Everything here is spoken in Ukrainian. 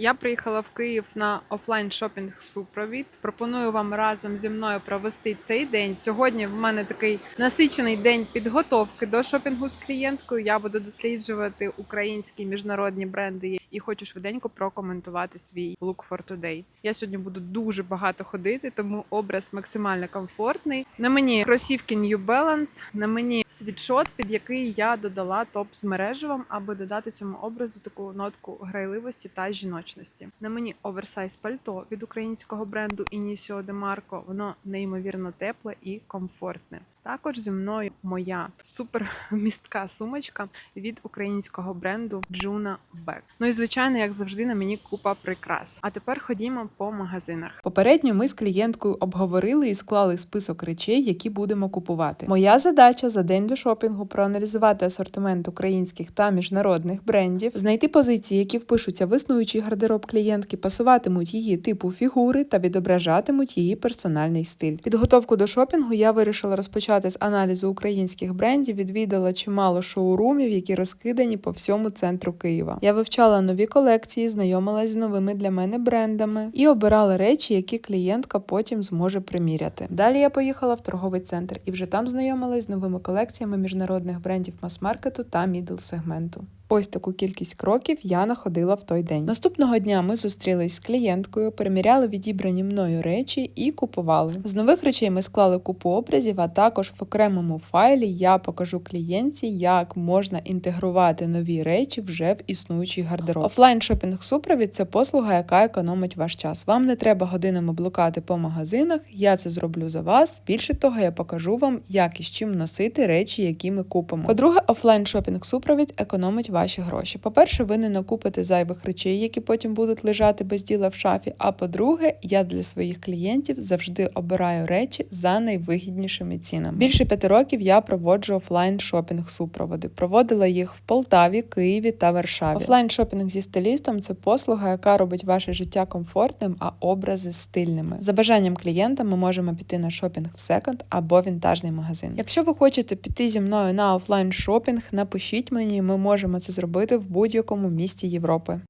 Я приїхала в Київ на офлайн шопінг супровід. Пропоную вам разом зі мною провести цей день. Сьогодні в мене такий насичений день підготовки до шопінгу з клієнткою. Я буду досліджувати українські міжнародні бренди і хочу швиденько прокоментувати свій look for today. Я сьогодні буду дуже багато ходити, тому образ максимально комфортний. На мені кросівки New Balance, на мені світшот, під який я додала топ з мережевим, аби додати цьому образу таку нотку грайливості та жіночності. На мені оверсайз пальто від українського бренду Initio de Marco. Воно неймовірно тепле і комфортне. Також зі мною моя супер містка сумочка від українського бренду Juna Bag. Ну і звичайно, як завжди, на мені купа прикрас. А тепер ходімо по магазинах. Попередньо ми з клієнткою обговорили і склали список речей, які будемо купувати. Моя задача за день до шопінгу проаналізувати асортимент українських та міжнародних брендів, знайти позиції, які впишуться в існуючий гардероб клієнтки, пасуватимуть її типу фігури та відображатимуть її персональний стиль. Підготовку до шопінгу я вирішила розпочати з аналізу українських брендів. Відвідала чимало шоурумів, які розкидані по всьому центру Києва. Я вивчала нові колекції, знайомилась з новими для мене брендами і обирала речі, які клієнтка потім зможе приміряти. Далі я поїхала в торговий центр і вже там знайомилась з новими колекціями міжнародних брендів мас-маркету та мідл сегменту. Ось таку кількість кроків я находила в той день. Наступного дня ми зустрілись з клієнткою, переміряли відібрані мною речі і купували. З нових речей ми склали купу образів, а також в окремому файлі я покажу клієнтці, як можна інтегрувати нові речі вже в існуючий гардероб. Офлайн шопінг супровід це послуга, яка економить ваш час. Вам не треба годинами блукати по магазинах. Я це зроблю за вас. Більше того, я покажу вам, як і з чим носити речі, які ми купимо. По-друге, офлайн шопінг супровід економить ваші гроші. По-перше, ви не накупите зайвих речей, які потім будуть лежати без діла в шафі. А по-друге, я для своїх клієнтів завжди обираю речі за найвигіднішими цінами. Більше п'яти років я проводжу офлайн шопінг супроводи. Проводила їх в Полтаві, Києві та Варшаві. Офлайн шопінг зі стилістом це послуга, яка робить ваше життя комфортним, а образи стильними. За бажанням клієнта ми можемо піти на шопінг в секонд або вінтажний магазин. Якщо ви хочете піти зі мною на офлайн шопінг, напишіть мені, ми можемо це зробити в будь-якому місті Європи.